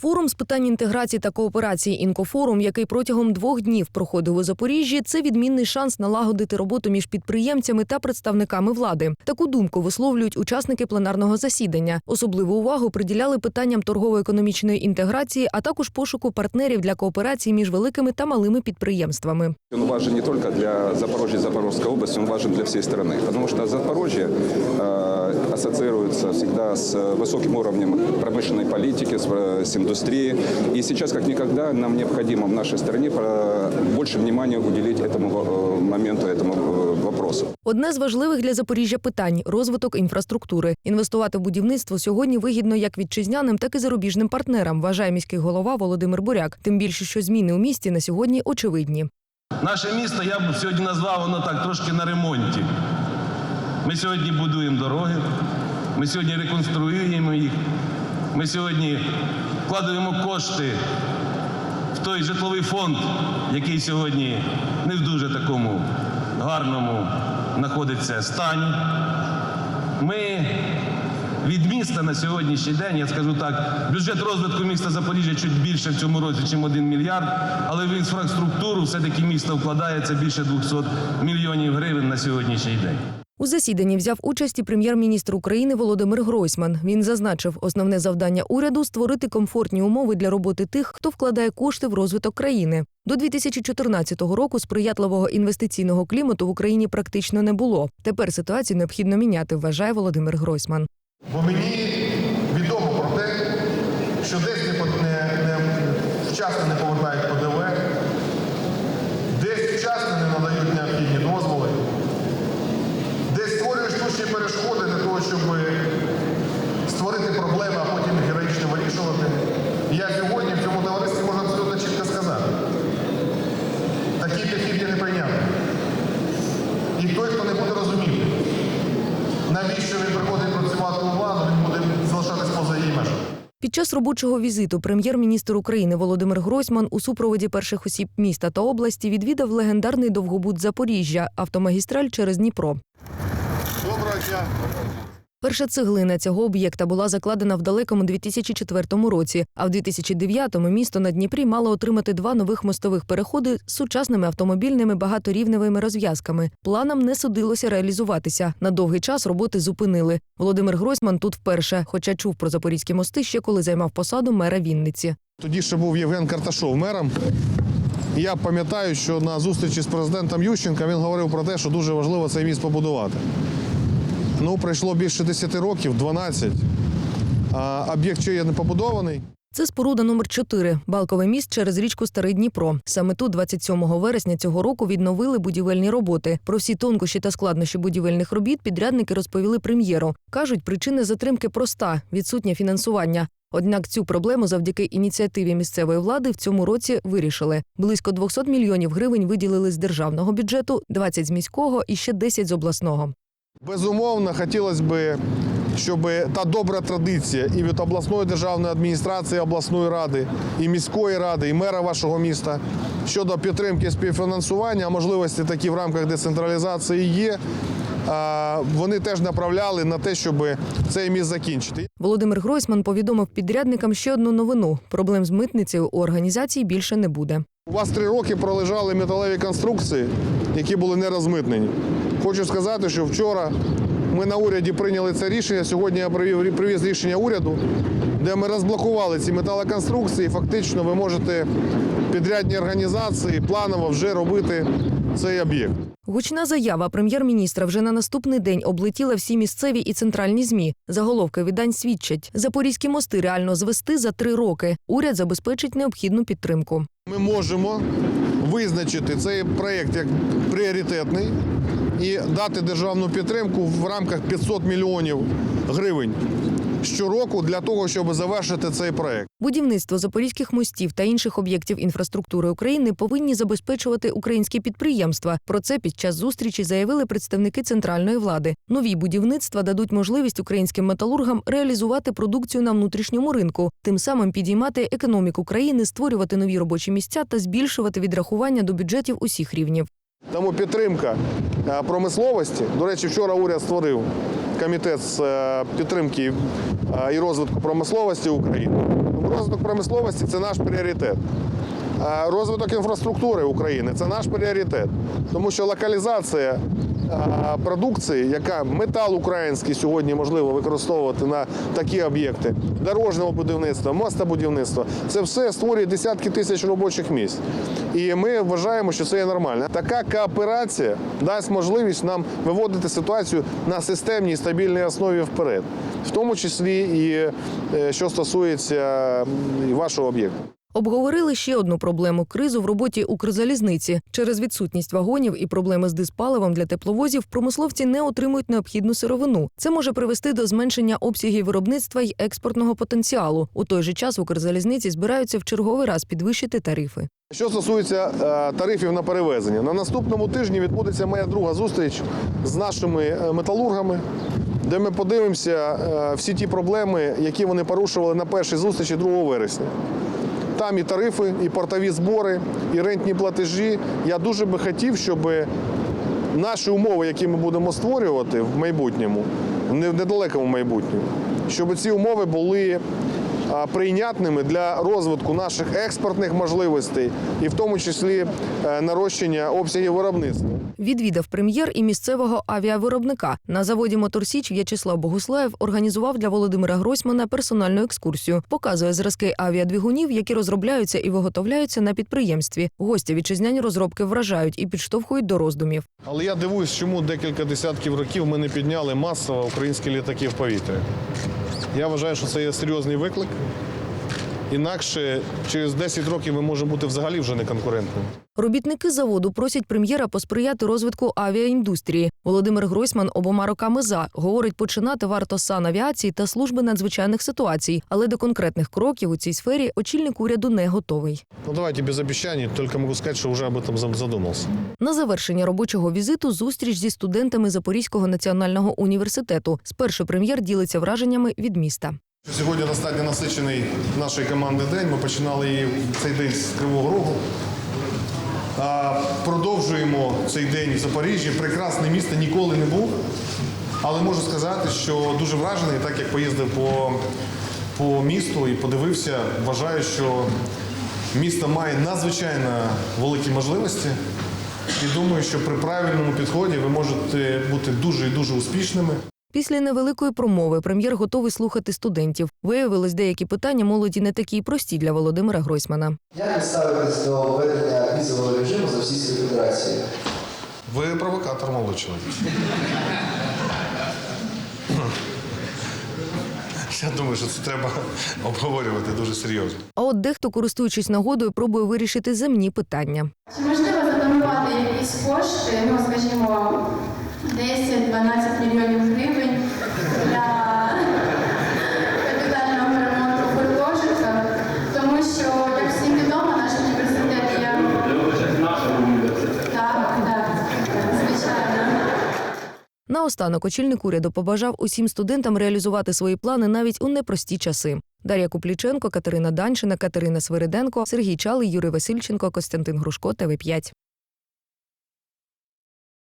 Форум з питань інтеграції та кооперації інкофорум, який протягом двох днів проходив у Запоріжжі, це відмінний шанс налагодити роботу між підприємцями та представниками влади. Таку думку висловлюють учасники пленарного засідання. Особливу увагу приділяли питанням торгово-економічної інтеграції, а також пошуку партнерів для кооперації між великими та малими підприємствами. Он важен не только для Запорожья и Запорожской области, он важен для всей страны. Потому что Запорожье э, ассоциируется всегда с высоким уровнем промышленной политики, с, э, с индустрией. И сейчас, как никогда, нам необходимо в нашей стране э, больше внимания уделить этому э, моменту, этому э, вопросу. Одне з важливих для Запоріжжя питань розвиток інфраструктури. Інвестувати в будівництво сьогодні вигідно як вітчизняним, так і зарубіжним партнерам, вважає міський голова Володимир Буряк. Тим більше, що зміни у місті на сьогодні очевидні. Наше місто я б сьогодні назвав воно так трошки на ремонті. Ми сьогодні будуємо дороги, ми сьогодні реконструюємо їх, ми сьогодні вкладаємо кошти в той житловий фонд, який сьогодні не в дуже такому гарному знаходиться стані. Ми від міста на сьогоднішній день, я скажу так, бюджет розвитку міста Запоріжжя чуть більше в цьому році, ніж 1 мільярд, але в інфраструктуру все-таки місто вкладається більше 200 мільйонів гривень на сьогоднішній день. У засіданні взяв участь і прем'єр-міністр України Володимир Гройсман. Він зазначив, основне завдання уряду створити комфортні умови для роботи тих, хто вкладає кошти в розвиток країни. До 2014 року сприятливого інвестиційного клімату в Україні практично не було. Тепер ситуацію необхідно міняти, вважає Володимир Гройсман. Бо мені відомо про те, що десь не, по- не, не вчасно не повертають ПДВ, десь вчасно не надають необхідні дозволи, десь створюють штучні перешкоди для того, щоб створити проблеми, а потім їх героїчно вирішувати. І я сьогодні в цьому товаристві можу абсолютно чітко сказати. Такий підхід є неприйнятний. І той, хто не буде розуміти, навіщо він приходить працювати у владу, він буде залишатись поза її межами. Під час робочого візиту прем'єр-міністр України Володимир Гройсман у супроводі перших осіб міста та області відвідав легендарний довгобуд Запоріжжя, автомагістраль через Дніпро. Доброго дня. Перша цеглина цього об'єкта була закладена в далекому 2004 році, а в 2009-му місто на Дніпрі мало отримати два нових мостових переходи з сучасними автомобільними багаторівневими розв'язками. Планам не судилося реалізуватися. На довгий час роботи зупинили. Володимир Гройсман тут вперше, хоча чув про запорізькі мости ще коли займав посаду мера Вінниці. Тоді ще був Євген Карташов мером. Я пам'ятаю, що на зустрічі з президентом Ющенка він говорив про те, що дуже важливо цей міст побудувати. Ну, пройшло більше 10 років, 12. А об'єкт ще є не побудований. Це споруда номер 4 Балковий міст через річку Старий Дніпро. Саме тут, 27 вересня цього року, відновили будівельні роботи. Про всі тонкощі та складнощі будівельних робіт підрядники розповіли прем'єру. кажуть, причина затримки проста відсутнє фінансування. Однак цю проблему завдяки ініціативі місцевої влади в цьому році вирішили. Близько 200 мільйонів гривень виділили з державного бюджету, 20 з міського і ще 10 з обласного. Безумовно, хотілося б, щоб та добра традиція і від обласної державної адміністрації, обласної ради, і міської ради, і мера вашого міста щодо підтримки співфінансування, а можливості такі в рамках децентралізації є. Вони теж направляли на те, щоб цей міст закінчити. Володимир Гройсман повідомив підрядникам ще одну новину: проблем з митницею у організації більше не буде. У вас три роки пролежали металеві конструкції, які були не розмитнені. Хочу сказати, що вчора ми на уряді прийняли це рішення. Сьогодні я привіз рішення уряду, де ми розблокували ці металоконструкції. Фактично, ви можете підрядні організації планово вже робити цей об'єкт. Гучна заява прем'єр-міністра вже на наступний день облетіла всі місцеві і центральні змі. Заголовки видань свідчать: запорізькі мости реально звести за три роки. Уряд забезпечить необхідну підтримку. Ми можемо визначити цей проєкт як пріоритетний і дати державну підтримку в рамках 500 мільйонів гривень щороку для того, щоб завершити цей проєкт. Будівництво запорізьких мостів та інших об'єктів інфраструктури України повинні забезпечувати українські підприємства. Про це під час зустрічі заявили представники центральної влади. Нові будівництва дадуть можливість українським металургам реалізувати продукцію на внутрішньому ринку, тим самим підіймати економіку країни, створювати нові робочі місця та збільшувати відрахування до бюджетів усіх рівнів. Тому підтримка е, промисловості. До речі, вчора уряд створив комітет з е, підтримки е, і розвитку промисловості України. Розвиток промисловості це наш пріоритет. Розвиток інфраструктури України це наш пріоритет, тому що локалізація продукції, яка метал український сьогодні можливо використовувати на такі об'єкти, дорожнього будівництва, мостобудівництва, це все створює десятки тисяч робочих місць. І ми вважаємо, що це є нормально. Така кооперація дасть можливість нам виводити ситуацію на системній стабільній основі вперед, в тому числі і е, що стосується вашого об'єкту. Обговорили ще одну проблему кризу в роботі Укрзалізниці. Через відсутність вагонів і проблеми з диспаливом для тепловозів промисловці не отримують необхідну сировину. Це може привести до зменшення обсягів виробництва й експортного потенціалу. У той же час Укрзалізниці збираються в черговий раз підвищити тарифи. Що стосується е, тарифів на перевезення, на наступному тижні відбудеться моя друга зустріч з нашими е, металургами, де ми подивимося е, всі ті проблеми, які вони порушували на першій зустрічі 2 вересня. Там і тарифи, і портові збори, і рентні платежі. Я дуже би хотів, щоб наші умови, які ми будемо створювати в майбутньому, в не- в недалекому майбутньому, щоб ці умови були прийнятними для розвитку наших експортних можливостей і в тому числі е, нарощення обсягів виробництва. Відвідав прем'єр і місцевого авіавиробника. На заводі Моторсіч В'ячеслав Богуслаєв організував для Володимира Гройсмана персональну екскурсію. Показує зразки авіадвигунів, які розробляються і виготовляються на підприємстві. Гостя вітчизняні розробки вражають і підштовхують до роздумів. Але я дивуюсь, чому декілька десятків років ми не підняли масово українські літаки в повітря. Я вважаю, що це є серйозний виклик. Інакше через 10 років ми можемо бути взагалі вже не конкурентними. Робітники заводу просять прем'єра посприяти розвитку авіаіндустрії. Володимир Гройсман обома роками за говорить, починати варто санавіації та служби надзвичайних ситуацій, але до конкретних кроків у цій сфері очільник уряду не готовий. Ну давайте без обіцянь, тільки можу сказати, що вже об этом задумався. На завершення робочого візиту зустріч зі студентами Запорізького національного університету. Спершу прем'єр ділиться враженнями від міста. Сьогодні достатньо насичений нашої команди день. Ми починали її цей день з Кривого Рогу. Продовжуємо цей день в Запоріжжі. Прекрасне місто ніколи не був. Але можу сказати, що дуже вражений, так як поїздив по, по місту і подивився, вважаю, що місто має надзвичайно великі можливості. І думаю, що при правильному підході ви можете бути дуже і дуже успішними. Після невеликої промови прем'єр готовий слухати студентів. Виявилось, деякі питання молоді не такі прості для Володимира Гройсмана. Як ви ставитесь до введення візового режиму з Російської Федерації? Ви провокатор, молодий чоловік. Я думаю, що це треба обговорювати дуже серйозно. А от дехто, користуючись нагодою, пробує вирішити земні питання. Чи можливо задонувати якісь кошти, ну скажімо, 10-12 мільйонів гривень для капітального ремонту гуртожитка? Тому що, як всім відомо, наш університет є. Наостанок очільник уряду побажав усім студентам реалізувати свої плани навіть у непрості часи. Дар'я Купліченко, Катерина Данчина, Катерина Свириденко, Сергій Чалий, Юрій Васильченко, Костянтин Грушко, ТВ 5